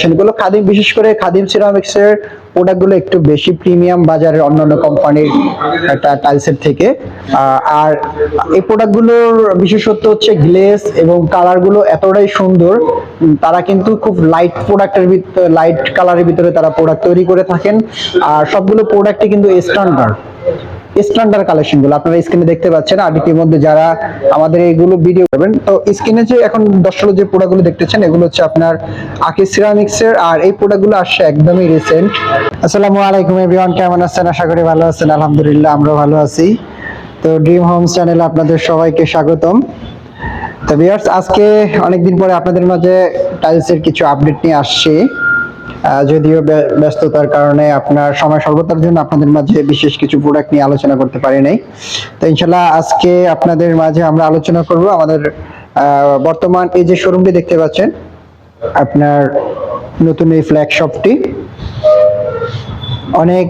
সেগুলো খাদিম, বিশেষ করে খাদিম সিরামিক্স এর প্রোডাক্টগুলো একটু বেশি প্রিমিয়াম বাজারের অন্যান্য কোম্পানির টাইলসের থেকে। আর এই প্রোডাক্টগুলোর বিশেষত্ব হচ্ছে গ্লেস এবং কালারগুলো এতটাই সুন্দর তারা কিন্তু খুব লাইট প্রোডাক্টের ভিতরে লাইট কালারের ভিতরে তারা প্রোডাক্ট তৈরি করে থাকেন। আর সবগুলো প্রোডাক্টই কিন্তু স্ট্যান্ডার্ড স্ট্যান্ডার্ড কালেকশনগুলো আপনারা স্ক্রিনে দেখতে পাচ্ছেন। আর ইতিমধ্যে যারা আমাদের এইগুলো ভিডিও করবেন, তো স্ক্রিনে যে এখন দর্শক যে প্রোডাক্টগুলো দেখতেছেন, এগুলো হচ্ছে আপনার আকি সিরামিক্স এর আর এই প্রোডাক্টগুলো আসছে একদমই রিসেন্ট আসসালামু আলাইকুম এভরিওয়ান কেমন আছেন? আশা করি ভালো আছেন। আলহামদুলিল্লাহ, আমরাও ভালো আছি। তো ড্রিম হোমস চ্যানেলে আপনাদের সবাইকে স্বাগতম। তো ভিউয়ার্স আজকে অনেকদিন পরে আপনাদের মাঝে টাইলসের কিছু আপডেট নিয়ে আসছি। যদিও ব্য- ব্যস্ততার কারণে আপনার সময় স্বল্পতার জন্য আপনাদের মাঝে বিশেষ কিছু প্রোডাক্ট নিয়ে আলোচনা করতে পারি নাই। তো ইনশাল্লাহ আজকে আপনাদের মাঝে আমরা আলোচনা করব আমাদের বর্তমান এই যে শোরুমটি দেখতে পাচ্ছেন, আপনার নতুন এই ফ্ল্যাগ শপটি অনেক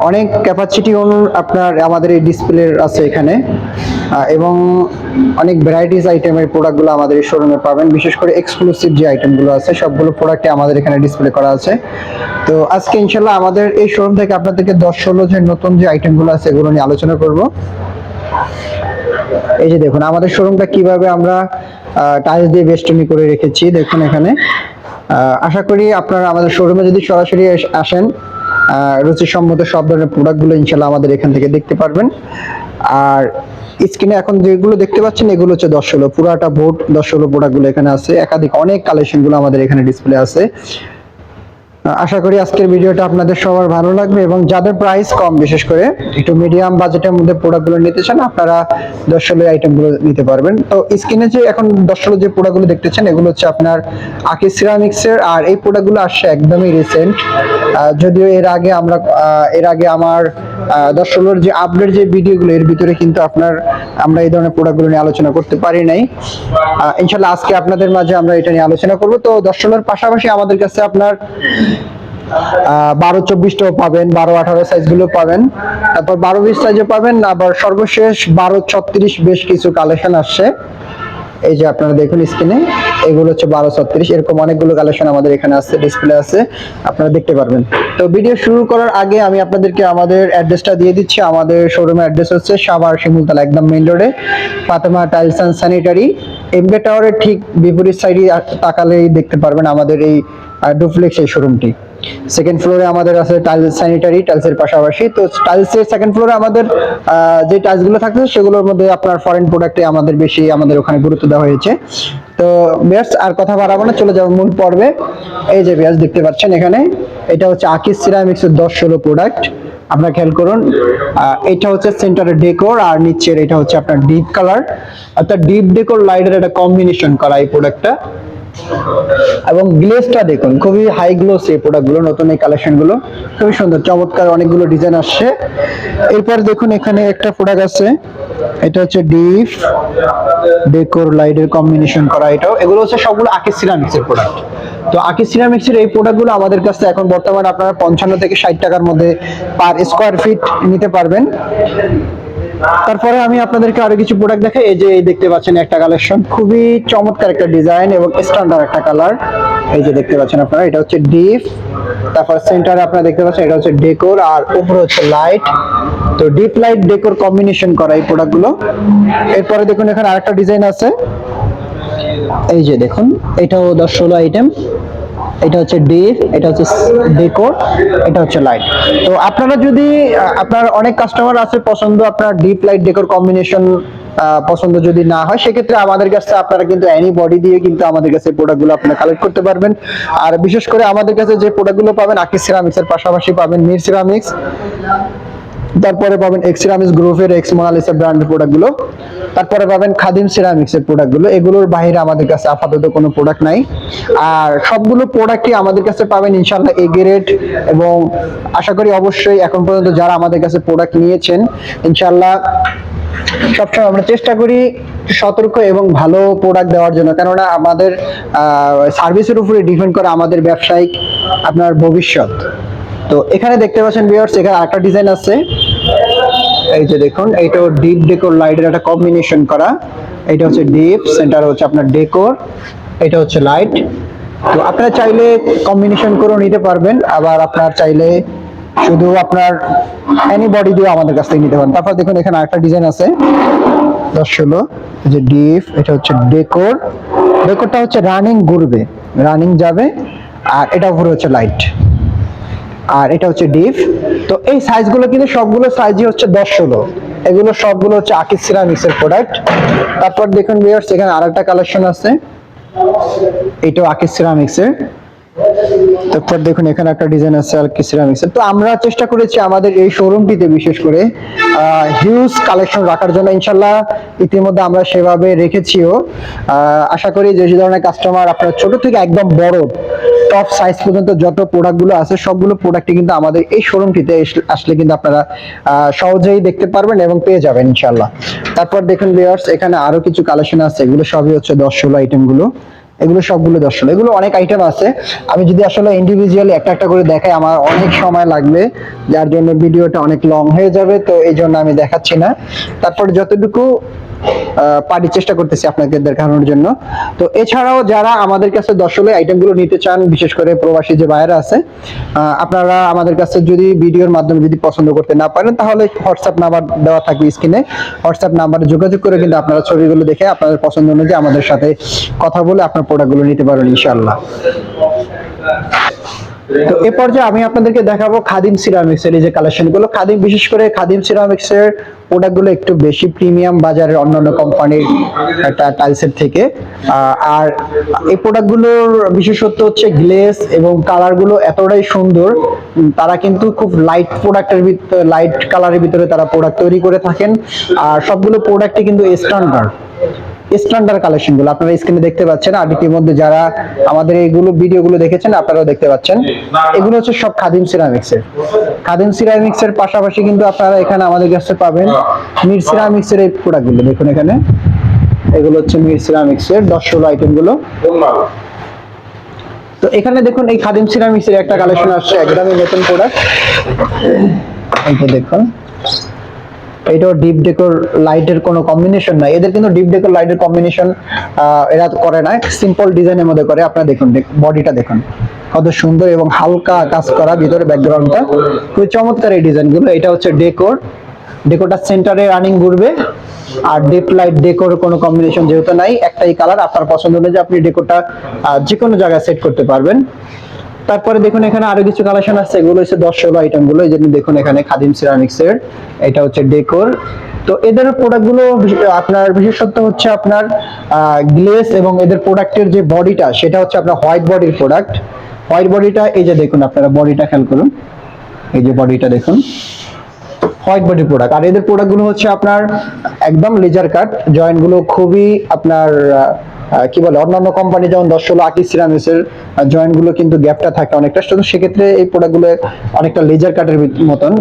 অনেক ক্যাপাসিটি অনু আপনার, আমাদের এই ডিসপ্লের আছে এখানে। এবং অনেক ভ্যারাইটিস আইটেমের প্রোডাক্টগুলো আমাদের এই শোরুমে পাবেন। বিশেষ করে এক্সক্লুসিভ যে আইটেমগুলো আছে, সবগুলো প্রোডাক্টে আমাদের এখানে ডিসপ্লে করা আছে। তো আজকে ইনশাল্লাহ আমাদের এই শোরুম থেকে আপনাদেরকে দশ ষোলো যে নতুন যে আইটেমগুলো আছে, এগুলো নিয়ে আলোচনা করব। এই যে দেখুন, আমাদের শোরুমটা কীভাবে আমরা টাইলস দিয়ে বেষ্টনী করে রেখেছি, দেখুন এখানে। আশা করি আপনারা আমাদের শোরুমে যদি সরাসরি আসেন রুচিসম্মত সব ধরনের প্রোডাক্টগুলো ইনশাল্লাহ আমাদের এখান থেকে দেখতে পারবেন। আর স্ক্রিনে এখন যেগুলো দেখতে পাচ্ছেন, এগুলো হচ্ছে দশ ষোলো। পুরাটা বোর্ড দশ ষোলো প্রোডাক্টগুলো এখানে আছে। একাধিক অনেক কালেকশনগুলো আমাদের এখানে ডিসপ্লে আছে। আশা করি আজকের ভিডিওটা আপনাদের সবার ভালো লাগবে এবং যাদের প্রাইস কম, বিশেষ করে একটু মিডিয়াম বাজেটের মধ্যে প্রোডাক্টগুলো নিতে চান, আপনারা ষোলো আইটেমগুলো নিতে পারবেন। তো স্ক্রিনে যে এখন দশ ষোলো যে প্রোডাক্টগুলো দেখতেছেন এগুলো হচ্ছে আপনার আকি সিরামিক্সের আর এই প্রোডাক্টগুলো আসছে একদমই রিসেন্ট যদিও এর আগে আমরা এর আগে আমার ষোলোর যে আপডেট যে ভিডিওগুলো এর ভিতরে কিন্তু আপনার আমরা এই ধরনের প্রোডাক্টগুলো নিয়ে আলোচনা করতে পারি নাই। ইনশাল্লাহ আজকে আপনাদের মাঝে আমরা এটা নিয়ে আলোচনা করব। তো দশ ষোলোর পাশাপাশি আমাদের কাছে আপনার বারো চব্বিশটাও পাবেন, বারো আঠারো সাইজগুলো পাবেন। তারপর বারো বিশ সাইজও পাবেন, আবার সর্বশেষ বারো ছত্রিশ বেশ কিছু কালেকশন আসছে। এই যে আপনারা দেখুন স্ক্রিনে এগুলো হচ্ছে বারো ছত্রিশ। এরকম অনেকগুলো কালেকশন আমাদের এখানে আছে ডিসপ্লে আছে। আপনারা দেখতে পারবেন। তো ভিডিও শুরু করার আগে আমি আপনাদেরকে আমাদের অ্যাড্রেসটা দিয়ে দিচ্ছি। আমাদের শোরুমের অ্যাড্রেস হচ্ছে সাভার শিমুলতলা, একদম মেইন রোডে ফাতেমা টাইলস অ্যান্ড স্যানিটারি এমবে টাওয়ারের ঠিক বিপরীত সাইডে তাকালেই দেখতে পারবেন আমাদের এই ডুপ্লেক্স এই শোরুমটি সেকেন্ড ফ্লোরে আমাদের আছে টাইলস স্যানিটারি টাইলসের পাশাপাশি। তো টাইলসের সেকেন্ড ফ্লোরে আমাদের যে টাইলসগুলো থাকছে, সেগুলোর মধ্যে আপনার ফরেন প্রোডাক্টে আমাদের বেশি আমাদের ওখানে গুরুত্ব দেওয়া হয়েছে। তো বিয়ার্স, আর কথা বাড়াবো না, চলে যাব মূল পর্বে। এই যে বিয়ার্স, দেখতে পাচ্ছেন এখানে, এটা হচ্ছে আকিস সিরামিক্সের দশ ষোলো প্রোডাক্ট আপনার খেয়াল করুন এটা হচ্ছে সেন্টারের ডেকোর আর নিচের এটা হচ্ছে আপনার ডিপ কালার অর্থাৎ ডিপ ডেকোর লাইটের একটা কম্বিনেশন করা এই প্রোডাক্টটা এবং গ্লেসটা দেখুন, খুবই হাই গ্লোস এই প্রোডাক্টগুলো নতুন এই কালেকশনগুলো খুবই সুন্দর, চমৎকার অনেকগুলো ডিজাইন আসছে। এরপর দেখুন, এখানে একটা প্রোডাক্ট আছে, এটা হচ্ছে ডিপ ডেকোর লাইটের কম্বিনেশন করা এটাও। এগুলো হচ্ছে সবগুলো আকিস সিরামিক্স এর প্রোডাক্ট তো আকিস সিরামিক্সের এই প্রোডাক্টগুলো আমাদের কাছে এখন বর্তমানে আপনারা পঞ্চান্ন থেকে ষাট টাকার মধ্যে পার স্কোয়ার ফিট নিতে পারবেন। তারপরে আমি আপনাদেরকে আরও কিছু প্রোডাক্ট দেখাই। এই যে এই দেখতে পাচ্ছেন একটা কালেকশন খুবই চমৎকার একটা ডিজাইন এবং স্ট্যান্ডার্ড একটা কালার এই যে দেখতে পাচ্ছেন আপনারা, এটা হচ্ছে ডিপ। তারপর সেন্টারে আপনারা দেখতে পাচ্ছেন, এটা হচ্ছে ডেকোর আর উপরে হচ্ছে লাইট তো ডিপ লাইট ডেকোর কম্বিনেশন করা এই প্রোডাক্টগুলো এরপরে দেখুন, এখানে আরেকটা ডিজাইন আছে। এই যে দেখুন, এটাও দশ ষোলো আইটেম এটা হচ্ছে ডিপ এটা হচ্ছে ডেকোর, এটা হচ্ছে লাইট। তো আপনারা যদি আপনার অনেক কাস্টমার আছে পছন্দ, আপনার ডিপ লাইট ডেকোর কম্বিনেশন পছন্দ যদি না হয়, সেক্ষেত্রে আমাদের কাছে আপনারা কিন্তু অ্যানি বডি দিয়ে কিন্তু আমাদের কাছে প্রোডাক্টগুলো আপনারা কালেক্ট করতে পারবেন। আর বিশেষ করে আমাদের কাছে যে প্রোডাক্টগুলো পাবেন, আকিস সিরামিক্সের পাশাপাশি পাবেন, মির সিরামিক্স তারপরে পাবেন এক্স সিরামিক্স গ্রুপের এক্স মোনালিসা ব্র্যান্ডের প্রোডাক্টগুলো তারপরে পাবেন খাদিম সিরামিক্স এর প্রোডাক্টগুলো এগুলোর বাইরে আমাদের কাছে আপাতত কোনো প্রোডাক্ট নাই। আর সবগুলো প্রোডাক্টই আমাদের কাছে পাবেন ইনশাআল্লাহ এ গ্রেড এবং আশা করি অবশ্যই এখন পর্যন্ত যারা আমাদের কাছে প্রোডাক্ট নিয়েছেন, ইনশাআল্লাহ সবসময় আমরা চেষ্টা করি সতর্ক এবং ভালো প্রোডাক্ট দেওয়ার জন্য। কেননা আমাদের সার্ভিসের উপরে ডিপেন্ড করে আমাদের ব্যবসায়িক আপনার ভবিষ্যৎ। তো এখানে দেখতে পাচ্ছেন ভিউয়ার্স এখানে আরেকটা ডিজাইন আছে। এই যে দেখুন, এইটা ডিপ ডেকোর লাইটের একটা কম্বিনেশন করা। এটা হচ্ছে ডিপ সেন্টার হচ্ছে আপনার ডেকোর এটা হচ্ছে লাইট তো আপনারা চাইলে কম্বিনেশন করেও নিতে পারবেন, আবার আপনার চাইলে শুধু আপনার বডি দিয়ে আমাদের কাছ থেকে নিতে পারেন। তারপর দেখুন, এখানে আরেকটা ডিজাইন আছে। দশ ষোলো যে ডিপ এটা হচ্ছে ডেকোর ডেকোরটা হচ্ছে রানিং ঘুরবে রানিং যাবে, আর এটা উপরে হচ্ছে লাইট আর এটা হচ্ছে ডিপ তো এই সাইজগুলো কিন্তু সবগুলো সাইজই হচ্ছে দশ ষোলো। এগুলো সবগুলো হচ্ছে আকিস সিরামিক্সের প্রোডাক্ট তারপর দেখুন ভিউয়ার্স এখানে আরেকটা কালেকশন আছে। এটাও আকিস সিরামিক্সের তারপর দেখুন, এখানে একটা ডিজাইন আছে আলকি সিরামিক্সের তো আমরা চেষ্টা করেছি আমাদের এই শোরুমটিতে বিশেষ করে হিউজ কালেকশন রাখার জন্য। ইনশাল্লাহ ইতিমধ্যে আমরা সেভাবে রেখেছিও। আশা করি যে ধরনের কাস্টমার আপনার ছোট থেকে একদম বড় টপ সাইজ পর্যন্ত যত প্রোডাক্টগুলো আছে, সবগুলো প্রোডাক্টই কিন্তু আমাদের এই শোরুমটিতে আসলে কিন্তু আপনারা সহজেই দেখতে পারবেন এবং পেয়ে যাবেন, ইনশাল্লাহ। তারপর দেখুন ভিউয়ার্স এখানে আরও কিছু কালেকশন আছে। এগুলো সবই হচ্ছে দশ, ষোলো আইটেমগুলো এগুলো সবগুলো দর্শন এগুলো অনেক আইটেম আছে। আমি যদি আসলে ইন্ডিভিজুয়ালি একটা একটা করে দেখাই, আমার অনেক সময় লাগবে, যার জন্য ভিডিওটা অনেক লং হয়ে যাবে, তো এই জন্য আমি দেখাচ্ছি না। তারপর যতটুকু আহ, পারি চেষ্টা করতেছি আপনাকে দেখানোর জন্য। তো এছাড়াও যারা আমাদের কাছে দর্শলে আইটেমগুলো নিতে চান বিশেষ করে প্রবাসী যে বাইরে আছে আপনারা আমাদের কাছে যদি ভিডিওর মাধ্যমে যদি পছন্দ করতে না পারেন তাহলে হোয়াটসঅ্যাপ নাম্বার দেওয়া থাকবে স্ক্রিনে হোয়াটসঅ্যাপ নাম্বারে যোগাযোগ করে কিন্তু আপনারা ছবিগুলো দেখে আপনাদের পছন্দ অনুযায়ী আমাদের সাথে কথা বলে আপনার প্রোডাক্টগুলো নিতে পারেন ইনশাআল্লাহ। তো এ পর্যায়ে আমি আপনাদেরকে দেখাবো খাদিম সিরামিক্স এর যে কালেকশনগুলো। খাদিম, বিশেষ করে খাদিম সিরামিক্স এর প্রোডাক্টগুলো একটু বেশি প্রিমিয়াম বাজারের অন্যান্য কোম্পানির টাইলস এর থেকে। আর এই প্রোডাক্টগুলোর বিশেষত্ব হচ্ছে গ্লেস এবং কালারগুলো এতটাই সুন্দর তারা কিন্তু খুব লাইট প্রোডাক্টের ভিতরে লাইট কালারের ভিতরে তারা প্রোডাক্ট তৈরি করে থাকেন। আর সবগুলো প্রোডাক্টই কিন্তু স্ট্যান্ডার্ড স্ট্যান্ডার্ড কালেকশনগুলো আপনারা স্ক্রিনে দেখতে পাচ্ছেন। আর ইতিমধ্যে যারা আমাদের এইগুলো ভিডিও গুলো দেখেছেন আপনারাও দেখতে পাচ্ছেন। এগুলো হচ্ছে সব খাদিম সিরামিক্স এর। খাদিম সিরামিক্স এর পাশাপাশি কিন্তু আপনারা এখানে আমাদের কাছে পাবেন মির সিরামিক্স এর এই প্রোডাক্টগুলো দেখুন এখানে। এগুলো হচ্ছে মির সিরামিক্স এর দশ ষোলো আইটেমগুলো তো এখানে দেখুন এই খাদিম সিরামিক্স এর একটা কালেকশন আসছে একদমই নতুন প্রোডাক্ট এইটা দেখুন। এটাও ডিপ ডেকোর লাইটের কোনো কম্বিনেশন নাই। এদের কিন্তু ডিপ ডেকোর লাইটের কম্বিনেশন এরা করে না সিম্পল ডিজাইনের মধ্যে করে। আপনারা দেখুন বডিটা দেখুন। কত সুন্দর এবং হালকা কাজ করা ভিতরে ব্যাকগ্রাউন্ডটা খুবই চমৎকার এই ডিজাইনগুলো এটা হচ্ছে ডেকোর ডেকোরটা সেন্টারে রানিং ঘুরবে। আর ডিপ লাইট ডেকোর কোনো কম্বিনেশন যেহেতু নাই, একটাই কালার আপনার পছন্দ অনুযায়ী আপনি ডেকোরটা যে কোনো জায়গায় সেট করতে পারবেন। তারপরে দেখুন এখানে আরও কিছু কালেকশন আছে। এগুলো হচ্ছে দশ ষোলো আইটেমগুলো এই জন্য দেখুন এখানে খাদিম সিরামিক্স এর, এটা হচ্ছে ডেকোর তো এদের প্রোডাক্টগুলো, আপনার বিশেষত্ব হচ্ছে আপনার গ্লেস এবং এদের প্রোডাক্টের যে বডিটা সেটা হচ্ছে আপনার হোয়াইট বডির প্রোডাক্ট হোয়াইট বডিটা এই যে দেখুন আপনারা বডিটা খেয়াল করুন। এই যে বডিটা দেখুন। হোয়াইট বডি প্রোডাক্ট আর এদের প্রোডাক্টগুলো হচ্ছে আপনার একদম লেজার কাট জয়েন্টগুলো খুবই আপনার কি বলে, অন্যান্য কোম্পানি যেমন দশ ষোলো আকিস জয়েন্টগুলো কিন্তু গ্যাপটা থাকে অনেকটা। তো সেক্ষেত্রে এই প্রোডাক্টগুলো অনেকটা লেজার কাটের মতন।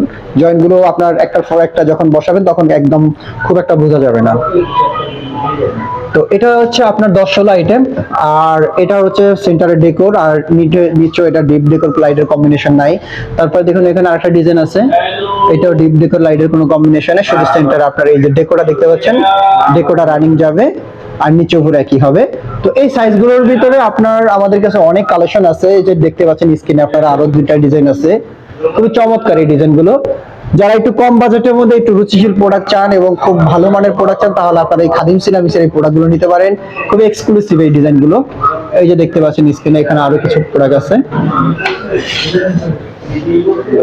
জয়েন্টগুলো আপনার একটার পর একটা যখন বসাবেন, তখন একদম খুব একটা বোঝা যাবে না। তো এটা হচ্ছে আপনার দশ ষোলো আইটেম আর এটা হচ্ছে সেন্টারের ডেকোর আর নিচে নিচে এটা ডিপ ডেকোর লাইটের কম্বিনেশন নাই। তারপর দেখুন, এখানে আরেকটা ডিজাইন আছে। এটাও ডিপ ডেকোর লাইটের কোনো কম্বিনেশনে শুধু সেন্টারে আপনার এই যে ডেকোটা দেখতে পাচ্ছেন ডেকোটা রানিং যাবে। আর নিচে উপরে একই হবে। তো এই সাইজগুলোর ভিতরে আপনার, আমাদের কাছে অনেক কালেকশন আছে। এই যে দেখতে পাচ্ছেন স্ক্রিনে আপনার আরও দুইটা ডিজাইন আছে। খুবই চমৎকার এই ডিজাইনগুলো যারা একটু কম বাজেটের মধ্যে একটু রুচিশীল প্রোডাক্ট চান এবং খুব ভালো মানের প্রোডাক্ট চান, তাহলে আপনারা এই খাদিম সিনামিসের এই প্রোডাক্টগুলো নিতে পারেন। খুবই এক্সক্লুসিভ এই ডিজাইনগুলো এই যে দেখতে পাচ্ছেন স্ক্রিনে এখানে আরও কিছু প্রোডাক্ট আছে।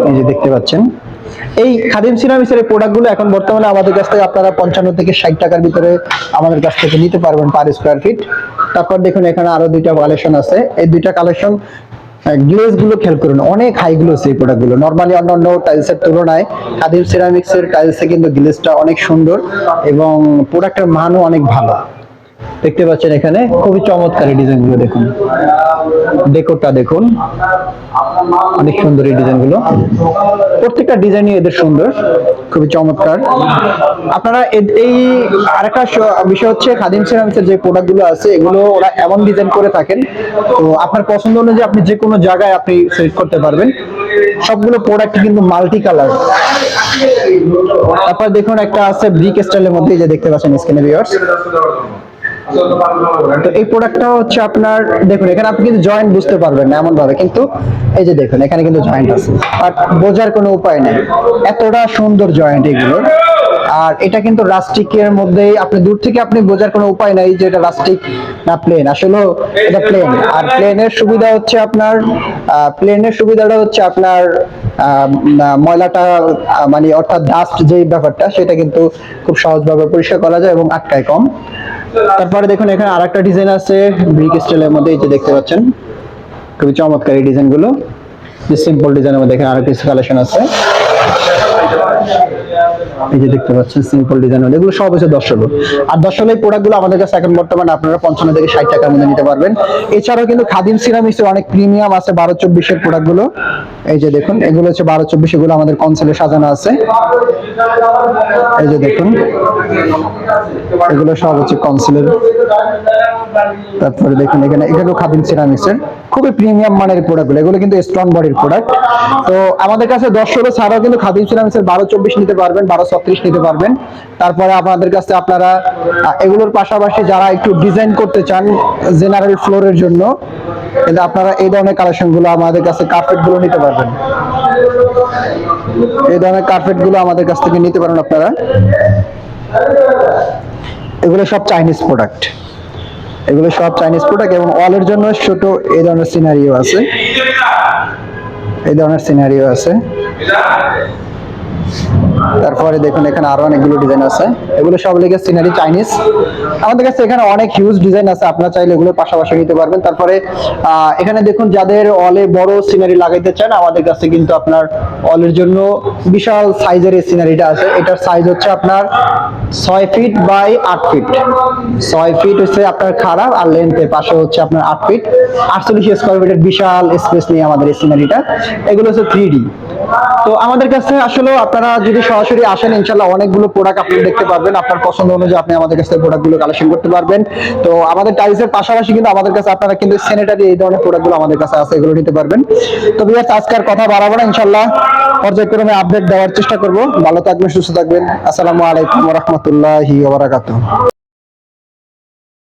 এই যে দেখতে পাচ্ছেন। এই খাদিম সিরামিসের এই প্রোডাক্টগুলো এখন বর্তমানে আমাদের কাছ থেকে আপনারা পঞ্চান্ন থেকে ষাট টাকার ভিতরে আমাদের কাছ থেকে নিতে পারবেন পার স্কোয়ার ফিট তারপর দেখুন, এখানে আরও দুইটা কালেকশন আছে। এই দুইটা কালেকশন গ্লেজগুলো খেয়াল করুন, অনেক হাই গ্লোস এই প্রোডাক্টগুলো। নর্মালি অন্যান্য টাইলস এর তুলনায় খাদিম সিরামিক্স এর টাইলসে কিন্তু গ্লেজটা অনেক সুন্দর এবং প্রোডাক্টের মানও অনেক ভালো। দেখতে পাচ্ছেন এখানে, খুবই চমৎকার ডিজাইনগুলো দেখুন। ডেকোরটা দেখুন। অনেক সুন্দর এই ডিজাইনগুলো প্রত্যেকটা ডিজাইনই এদের সুন্দর, খুবই চমৎকার। আপনারা এই আরেকটা বিষয় হচ্ছে খাদিম সিরামিক্সের যে প্রোডাক্টগুলো আছে, এগুলো ওরা এমন ডিজাইন করে থাকেন, তো আপনার পছন্দ অনুযায়ী আপনি যে কোনো জায়গায় আপনি সেট করতে পারবেন। সবগুলো প্রোডাক্ট কিন্তু মাল্টি কালার তারপর দেখুন একটা আছে ব্রিক স্টাইলের মধ্যে যে দেখতে পাচ্ছেন স্ক্রিনে ভিউয়ার্স তো এই প্রোডাক্টটা হচ্ছে আপনার, দেখুন, এখানে আপনি কিন্তু জয়েন্ট বুঝতে পারবেন না এমন ভাবে কিন্তু এই যে দেখুন, এখানে কিন্তু জয়েন্ট আছে। বোঝার কোনো উপায় নেই। এতটা সুন্দর জয়েন্ট এগুলো। আর এটা কিন্তু রাস্টিকের মধ্যেই আপনি, দূর থেকে আপনি বোঝার কোনো উপায় নাই যে এটা রাস্টিক না প্লেন আসলে এটা প্লেন আর প্লেনের সুবিধা হচ্ছে আপনার প্লেনের সুবিধাটা হচ্ছে আপনার ময়লাটা মানে অর্থাৎ ডাস্ট যেই ব্যাপারটা, সেটা কিন্তু খুব সহজভাবে পরিষ্কার করা যায় এবং আটকায় কম। তারপরে দেখুন, এখানে আর একটা ডিজাইন আছে ব্রিক স্টাইলের মধ্যে, এই যে দেখতে পাচ্ছেন। খুবই চমৎকার এই যে সিম্পল ডিজাইনের মধ্যে এখানে আরও কিছু কালেকশন আছে। এই যে দেখতে পাচ্ছেন সিম্পল ডিজাইন এগুলো সব হচ্ছে দশ ষোলো আর দশ ষোলো এই প্রোডাক্টগুলো আমাদের কাছে এখন বর্তমানে আপনারা পঞ্চান্ন থেকে ষাট টাকার মধ্যে নিতে পারবেন। এছাড়াও কিন্তু খাদিম সিরামিক্সের অনেক প্রিমিয়াম আছে বারো চব্বিশের প্রোডাক্টগুলো এই যে দেখুন, এগুলো হচ্ছে বারো চব্বিশ, এগুলো আমাদের কনসেলে সাজানো আছে। এই যে দেখুন, এগুলো সব হচ্ছে কনসেলের তারপরে দেখুন এখানে এগুলো খাদিম সিরামিক্সের। খুবই প্রিমিয়াম মানের প্রোডাক্টগুলো এগুলো কিন্তু স্ট্রং বডির প্রোডাক্ট তো আমাদের কাছে দশ ষোলো ছাড়াও কিন্তু খাদিম সিরামিক্সের বারো চব্বিশ নিতে পারবেন, বারো ছত্রিশ নিতে পারবেন। তারপরে আমাদের কাছে আপনারা এগুলোর পাশাপাশি যারা একটু ডিজাইন করতে চান জেনারেল ফ্লোরের জন্য কিন্তু আপনারা এই ধরনের কালেকশনগুলো আমাদের কাছে কার্পেটগুলো নিতে পারবেন। এই ধরনের কার্পেটগুলো আমাদের কাছ থেকে নিতে পারেন আপনারা। এগুলো সব চাইনিজ প্রোডাক্ট এগুলো সব চাইনিজ প্রোডাক্ট এবং ওয়ালের জন্য ছোট এই ধরনের সিনারিও আছে। এই ধরনের সিনারিও আছে। তারপরে দেখুন, এখানে আরও অনেকগুলো ডিজাইন আছে। এগুলো সব লেগে সিনারি চাইনিজ আমাদের কাছে এখানে অনেক হিউজ ডিজাইন আছে, আপনারা চাইলে এগুলো পাশাপাশি নিতে পারবেন। তারপরে এখানে দেখুন, যাদের অলে বড় সিনারি লাগাইতে চান, আমাদের কাছে কিন্তু আপনার অলের জন্য বিশাল সাইজের এই সিনারিটা আছে। এটার সাইজ হচ্ছে আপনার ছয় ফিট বাই আট ফিট ছয় ফিট হচ্ছে আপনার খারাপ আর লেন্থের পাশে হচ্ছে আপনার আট ফিট আটচল্লিশ স্কোয়ার ফিটের বিশাল স্পেস নিয়ে আমাদের এই সিনারিটা এগুলো হচ্ছে থ্রি তো আমাদের কাছে আসলে আপনারা যদি সরাসরি আসেন, ইনশাল্লাহ অনেকগুলো প্রোডাক্ট আপনি দেখতে পারবেন। আপনার পছন্দ অনুযায়ী আপনি আমাদের কাছে প্রোডাক্টগুলো কালেকশন করতে পারবেন। তো আমাদের টাইলসের পাশাপাশি কিন্তু আমাদের কাছে আপনারা কিন্তু স্যানিটারি এই ধরনের প্রোডাক্টগুলো আমাদের কাছে আছে, এগুলো নিতে পারবেন। তো বিয়ার্স আজকে আর কথা বাড়াবো না, ইনশাল্লাহ। পর্যায়ক্রমে আপডেট দেওয়ার চেষ্টা করব। ভালো থাকবেন, সুস্থ থাকবেন। আসসালামু আলাইকুম রহমতুল্লাহি